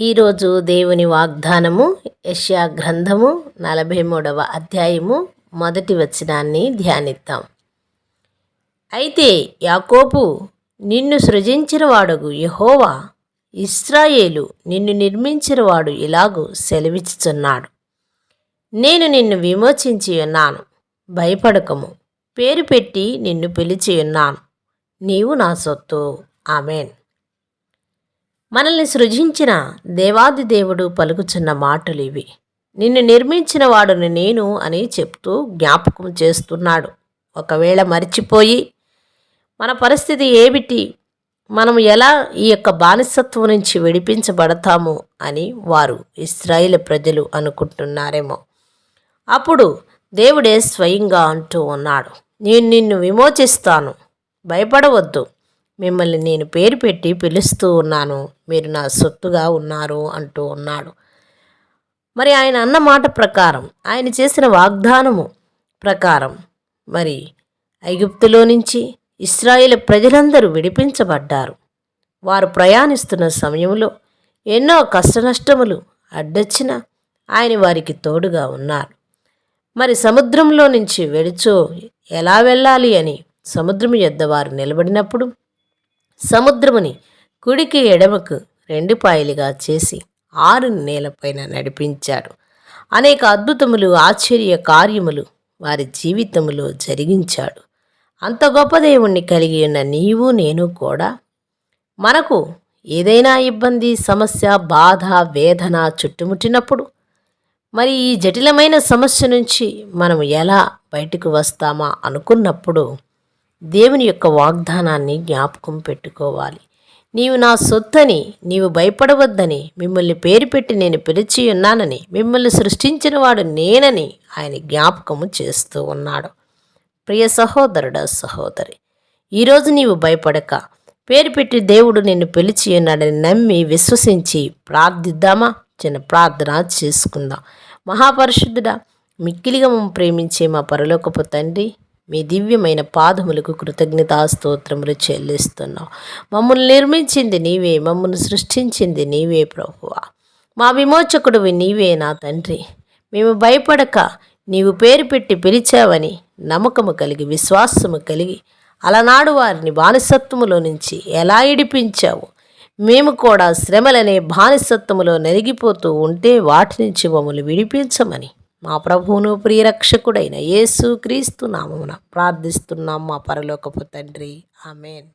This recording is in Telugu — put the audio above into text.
ఈరోజు దేవుని వాగ్దానము యష్యా గ్రంథము నలభై మూడవ అధ్యాయము మొదటి వచనాన్ని ధ్యానిద్దాం. అయితే యాకోపు నిన్ను సృజించినవాడు యహోవా ఇస్రాయేలు నిన్ను నిర్మించిన వాడు ఇలాగూ సెలవిచ్చుచున్నాడు. నేను నిన్ను విమోచించి ఉన్నాను భయపడకము పేరు పెట్టి నిన్ను పిలిచి ఉన్నాను. నీవు నా సొత్తు. ఆమెన్. మనల్ని సృజించిన దేవాది దేవుడు పలుకుచున్న మాటలు ఇవి. నిన్ను నిర్మించిన వాడుని నేను అని చెప్తూ జ్ఞాపకం చేస్తున్నాడు. ఒకవేళ మర్చిపోయి మన పరిస్థితి ఏమిటి? మనం ఎలా ఈ యొక్క బానిసత్వం నుంచి విడిపించబడతాము అని వారు ఇస్రాయిల్ ప్రజలు అనుకుంటున్నారేమో. అప్పుడు దేవుడే స్వయంగా అంటూ ఉన్నాడు. నేను నిన్ను విమోచిస్తాను. భయపడవద్దు. మిమ్మల్ని నేను పేరు పెట్టి పిలుస్తూ ఉన్నాను. మీరు నా సొత్తుగా ఉన్నారు అంటూ ఉన్నాడు. మరి ఆయన అన్న మాట ప్రకారం ఆయన చేసిన వాగ్దానము ప్రకారం మరి ఐగుప్తులో నుంచి ఇస్రాయేల్ ప్రజలందరూ విడిపించబడ్డారు. వారు ప్రయాణిస్తున్న సమయంలో ఎన్నో కష్టనష్టములు అడ్డొచ్చిన ఆయన వారికి తోడుగా ఉన్నారు. మరి సముద్రంలో నుంచి వెడుచో ఎలా వెళ్ళాలి అని సముద్రం యొద్ద వారు నిలబడినప్పుడు సముద్రముని కుడికి ఎడమకు రెండు పాయలుగా చేసి ఆరు నేలపైన నడిపించాడు. అనేక అద్భుతములు ఆశ్చర్య కార్యములు వారి జీవితంలో జరిగించాడు. అంత గొప్ప దేవుణ్ణి కలిగి ఉన్న నీవు నేను కూడా. మనకు ఏదైనా ఇబ్బంది సమస్య బాధ వేదన చుట్టుముట్టినప్పుడు మరి ఈ జటిలమైన సమస్య నుంచి మనం ఎలా బయటకు వస్తామా అనుకున్నప్పుడు దేవుని యొక్క వాగ్దానాన్ని జ్ఞాపకం పెట్టుకోవాలి. నీవు నా సొత్తని నీవు భయపడవద్దని మిమ్మల్ని పేరు పెట్టి నేను పిలిచి ఉన్నానని మిమ్మల్ని సృష్టించిన వాడు నేనని ఆయన జ్ఞాపకము చేస్తూ ఉన్నాడు. ప్రియ సహోదరుడ సహోదరి ఈరోజు నీవు భయపడక. పేరు పెట్టి దేవుడు నిన్ను పిలిచి ఉన్నాడని నమ్మి విశ్వసించి ప్రార్థిద్దామా? చిన్న ప్రార్థన చేసుకుందాం. మహాపరిశుద్ధుడా మిక్కిలిగా ప్రేమించే మా పరలోకపు తండ్రి మీ దివ్యమైన పాదములకు కృతజ్ఞతాస్తోత్రములు చెల్లిస్తున్నావు. మమ్మల్ని నిర్మించింది నీవే మమ్మల్ని సృష్టించింది నీవే ప్రభువ. మా విమోచకుడివి నీవే నా తండ్రి. మేము భయపడక నీవు పేరు పెట్టి పిలిచావని నమ్మకము కలిగి విశ్వాసము కలిగి అలనాడు వారిని బానిసత్వములో నుంచి ఎలా ఇడిపించావు? మేము కూడా శ్రమలనే బానిసత్వములో నలిగిపోతూ ఉంటే వాటి నుంచి మమ్మల్ని విడిపించమని. మా ప్రభువును ప్రియరక్షకుడైన యేసు క్రీస్తు నామమున ప్రార్థిస్తున్నాం మా పరలోకపు తండ్రి. ఆమెన్.